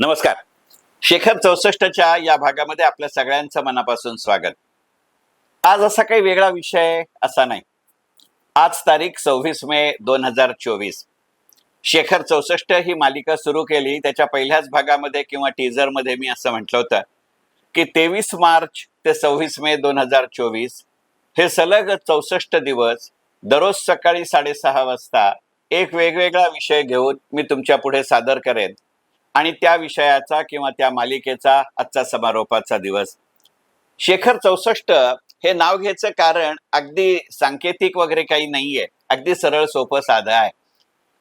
नमस्कार. शेखर चौसष्टच्या या भागामध्ये आपल्या सगळ्यांचं मनापासून स्वागत. आज असा काही वेगळा विषय असा नाही. आज तारीख सव्वीस मे दोन हजार चोवीस. शेखर चौसष्ट ही मालिका सुरू केली. त्याच्या पहिल्याच भागामध्ये किंवा टीझरमध्ये मी असं म्हटलं होतं की तेवीस मार्च ते सव्वीस मे दोन हजार चोवीस हे सलग चौसष्ट दिवस दररोज सकाळी साडेसहा वाजता एक वेगवेगळा विषय घेऊन मी तुमच्यापुढे सादर करेन. आणि त्या विषयाचा किंवा त्या मालिकेचा आजचा समारोपाचा दिवस. शेखर चौसष्ट हे नाव घ्यायचं कारण अगदी सांकेतिक वगैरे काही नाहीये. अगदी सरळ सोपं साधं आहे.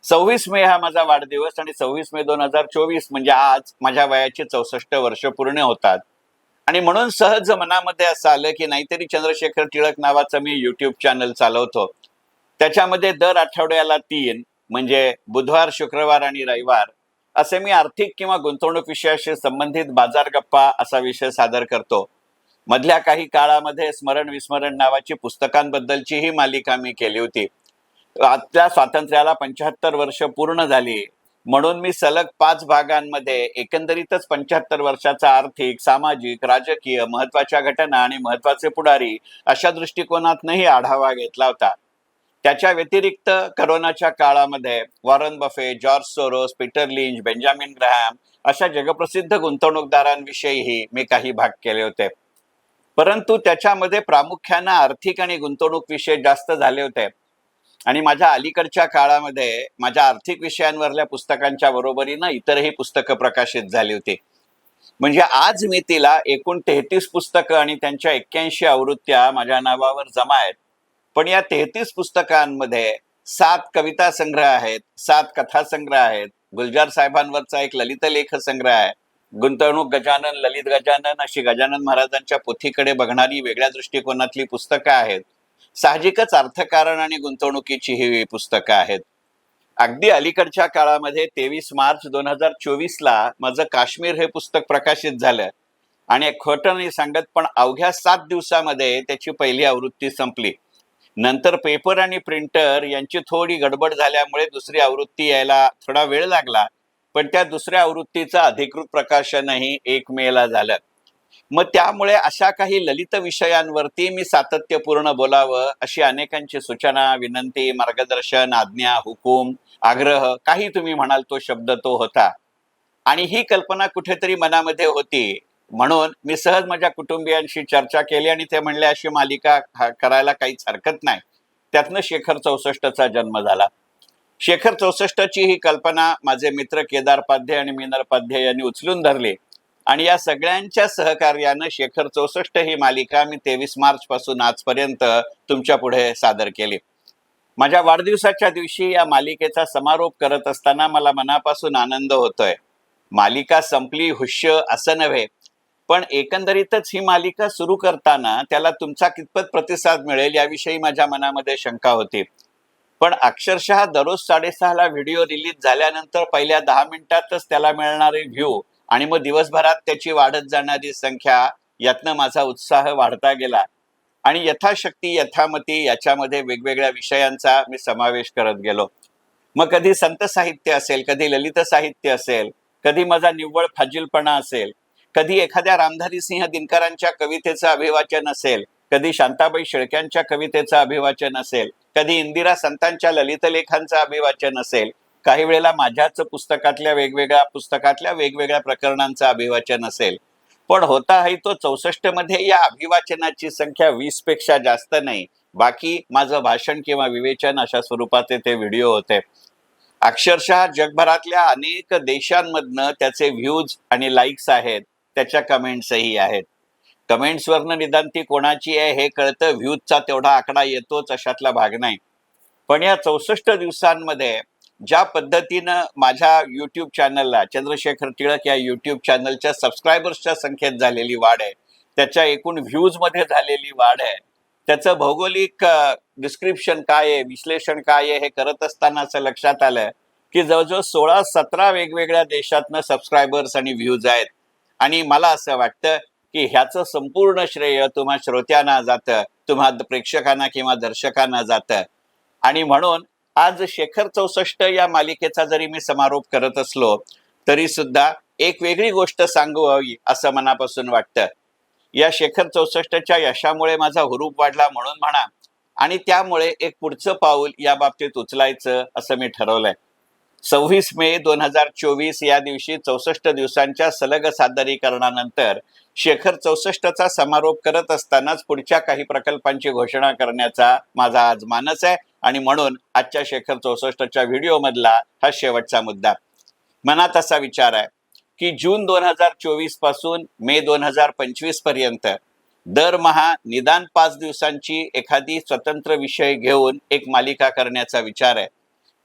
सव्वीस मे हा माझा वाढदिवस आणि सव्वीस मे दोन हजार चोवीस म्हणजे आज माझ्या वयाची चौसष्ट वर्ष पूर्ण होतात. आणि म्हणून सहज मनामध्ये असं आलं की नाहीतरी चंद्रशेखर टिळक नावाचं मी युट्यूब चॅनल चालवतो. त्याच्यामध्ये दर आठवड्याला तीन म्हणजे बुधवार शुक्रवार आणि रविवार असे मी आर्थिक किंवा गुंतवणूक विषयाशी संबंधित बाजार गप्पा असा विषय सादर करतो. मधल्या काही काळामध्ये स्मरण विस्मरण नावाची पुस्तकांबद्दलची ही मालिका मी केली होती. आजच्या स्वातंत्र्याला पंच्याहत्तर वर्ष पूर्ण झाली. म्हणून मी सलग पाच भागांमध्ये एकंदरीतच पंच्याहत्तर वर्षाचा आर्थिक सामाजिक राजकीय महत्त्वाच्या घटना आणि महत्त्वाचे पुढारी अशा दृष्टिकोनातनंही आढावा घेतला होता. त्याच्या व्यतिरिक्त करोनाच्या काळामध्ये Warren Buffett George Soros Peter Lynch Benjamin Graham अशा जगप्रसिद्ध गुंतवणूकदारांविषयीही मी काही भाग केले होते. परंतु त्याच्यामध्ये प्रामुख्यानं आर्थिक आणि गुंतवणूक विषय जास्त झाले होते. आणि माझ्या अलीकडच्या काळामध्ये माझ्या आर्थिक विषयांवरल्या पुस्तकांच्या बरोबरीनं इतरही पुस्तकं प्रकाशित झाली होती. म्हणजे आज मी तिला एकूण तेहतीस पुस्तकं आणि त्यांच्या एक्क्याऐंशी आवृत्त्या माझ्या नावावर जमा आहेत. पण या तेहतीस पुस्तकांमध्ये सात कविता संग्रह आहेत सात कथा संग्रह आहेत. गुलजार साहेबांवरचा एक ललित लेख संग्रह आहे. गुंतवणूक गजानन ललित गजानन अशी गजानन महाराजांच्या पोथीकडे बघणारी वेगळ्या दृष्टिकोनातली पुस्तकं आहेत. साहजिकच अर्थकारण आणि गुंतवणुकीची ही पुस्तकं आहेत. अगदी अलीकडच्या काळामध्ये तेवीस मार्च दोन हजार चोवीस ला माझं काश्मीर हे पुस्तक प्रकाशित झालं आणि खोटं नाही सांगत पण अवघ्या सात दिवसामध्ये त्याची पहिली आवृत्ती संपली. नंतर पेपर आणि प्रिंटर यांची थोडी गडबड झाल्यामुळे दुसरी आवृत्ती यायला थोडा वेळ लागला पण त्या दुसऱ्या आवृत्तीचं अधिकृत प्रकाशनही एक मेला झालं. मग त्यामुळे अशा काही ललित विषयांवरती मी सातत्यपूर्ण बोलावं अशी अनेकांची सूचना विनंती मार्गदर्शन आज्ञा हुकूम आग्रह काही तुम्ही म्हणाल तो शब्द तो होता. आणि ही कल्पना कुठेतरी मनामध्ये होती. म्हणून मी सहज माझ्या कुटुंबियांशी चर्चा केली आणि ते म्हणले अशी मालिका करायला काहीच हरकत नाही. त्यातनं शेखर चौसष्टचा जन्म झाला. शेखर चौसष्टची ही कल्पना माझे मित्र केदार पाध्ये आणि मीनर पाध्ये यांनी उचलून धरली. आणि या सगळ्यांच्या सहकार्यानं शेखर चौसष्ट ही मालिका मी तेवीस मार्च पासून आजपर्यंत तुमच्यापुढे सादर केली. माझ्या वाढदिवसाच्या दिवशी या मालिकेचा समारोप करत असताना मला मनापासून आनंद होतोय. मालिका संपली हुश्य असं नव्हे पण एकंदरीतच ही मालिका सुरू करताना त्याला तुमचा कितपत प्रतिसाद मिळेल याविषयी माझ्या मनामध्ये शंका होती. पण अक्षरशः दररोज साडेसहाला व्हिडिओ रिलीज झाल्यानंतर पहिल्या दहा मिनिटातच त्याला मिळणारे व्ह्यू आणि मग दिवसभरात त्याची वाढत जाणारी संख्या यातनं माझा उत्साह वाढता गेला. आणि यथाशक्ती यथामती याच्यामध्ये वेगवेगळ्या विषयांचा मी समावेश करत गेलो. मग कधी संत साहित्य असेल कधी ललित साहित्य असेल कधी माझा निव्वळ फाजीलपणा असेल कधी एखाद्या रामधारी सिंह दिनकरांच्या कवितेचं अभिवाचन असेल कधी शांताबाई शेळक्यांच्या कवितेचं अभिवाचन असेल कधी इंदिरा संतांच्या ललितलेखांचं अभिवाचन असेल काही वेळेला माझ्याच पुस्तकातल्या वेगवेगळ्या पुस्तकातल्या वेगवेगळ्या प्रकरणांचं अभिवाचन असेल. पण होता आहे तो चौसष्टमध्ये या अभिवाचनाची संख्या वीसपेक्षा जास्त नाही. बाकी माझं भाषण किंवा विवेचन अशा स्वरूपाचे ते व्हिडिओ होते. अक्षरशः जगभरातल्या अनेक देशांमधनं त्याचे व्ह्यूज आणि लाईक्स आहेत. त्याच्या कमेंट्सही आहेत. कमेंट्सवरनं निदान ती कोणाची आहे हे कळतं. व्ह्यूजचा तेवढा आकडा येतोच अशातला भाग नाही. पण या चौसष्ट दिवसांमध्ये ज्या पद्धतीनं माझ्या यूट्यूब चॅनलला चंद्रशेखर टिळक या यूट्यूब चॅनलच्या सबस्क्रायबर्सच्या संख्येत झालेली वाढ आहे त्याच्या एकूण व्ह्यूजमध्ये झालेली वाढ आहे त्याचं भौगोलिक डिस्क्रिप्शन काय आहे विश्लेषण काय आहे हे करत असताना असं लक्षात आलं की जवळजवळ सोळा सतरा वेगवेगळ्या देशातनं सबस्क्रायबर्स आणि व्ह्यूज आहेत. आणि मला असं वाटतं की ह्याचं संपूर्ण श्रेय तुम्हा श्रोत्यांना जातं तुम्हा प्रेक्षकांना किंवा दर्शकांना जातं. आणि म्हणून आज शेखर चौसष्ट या मालिकेचा जरी मी समारोप करत असलो तरी सुद्धा एक वेगळी गोष्ट सांगू हवी असं मनापासून वाटतं. या शेखर चौसष्टच्या यशामुळे माझा हुरूप वाढला म्हणून म्हणा आणि त्यामुळे एक पुढचं पाऊल या बाबतीत उचलायचं असं मी ठरवलंय. सव्वीस मे दोन हजार चोवीस या दिवशी चौसष्ट दिवसांच्या सलग सादरीकरणानंतर शेखर चौसष्टचा समारोप करत असतानाच पुढच्या काही प्रकल्पांची घोषणा करण्याचा माझा आज मानस आहे. आणि म्हणून आजच्या शेखर चौसष्टच्या व्हिडिओमधला हा शेवटचा मुद्दा. मनात असा विचार आहे की जून दोन हजार चोवीसपासून मे दोन हजार पंचवीसपर्यंत दरमहा निदान पाच दिवसांची एखादी स्वतंत्र विषय घेऊन एक मालिका करण्याचा विचार आहे.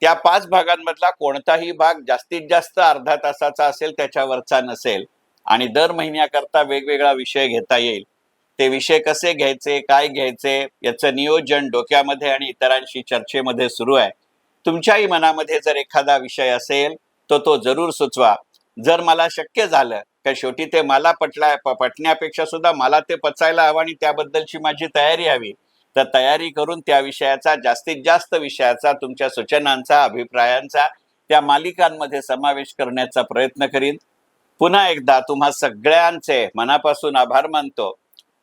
त्या पाच भागांमधला कोणताही भाग जास्तीत जास्त अर्धा तासाचा असेल त्याच्यावरचा नसेल आणि दर महिन्याकरता वेगवेगळा विषय घेता येईल. ते विषय कसे घ्यायचे काय घ्यायचे याचं नियोजन डोक्यामध्ये आणि इतरांशी चर्चेमध्ये सुरू आहे. तुमच्याही मनामध्ये जर एखादा विषय असेल तर तो जरूर सुचवा. जर मला शक्य झालं का शेवटी ते मला पटला पटण्यापेक्षा सुद्धा मला ते पचायला हवं आणि त्याबद्दलची माझी तयारी हवी. तर तयारी करून त्या विषयाचा जास्तीत जास्त विषयाचा तुमच्या सूचनांचा अभिप्रायांचा त्या मालिकांमध्ये समावेश करण्याचा प्रयत्न करीन. पुन्हा एकदा तुम्हा सगळ्यांचे मनापासून आभार मानतो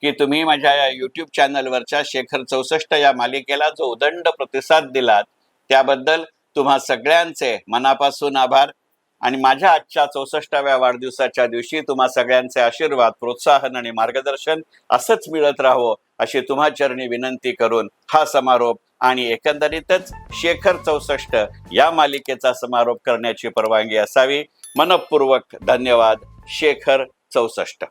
की तुम्ही माझ्या या युट्यूब चॅनलवरच्या शेखर चौसष्ट या मालिकेला जो उदंड प्रतिसाद दिलात त्याबद्दल तुम्हा सगळ्यांचे मनापासून आभार. आणि माझ्या आजच्या चौसष्टाव्या वाढदिवसाच्या दिवशी तुम्हा सगळ्यांचे आशीर्वाद प्रोत्साहन आणि मार्गदर्शन असंच मिळत राहो अशी तुम्हा चरणी विनंती करून हा समारोप आणि एकंदरीतच शेखर चौसष्ट या मालिकेचा समारोप करण्याची परवानगी असावी. मनपूर्वक धन्यवाद शेखर चौसष्ट.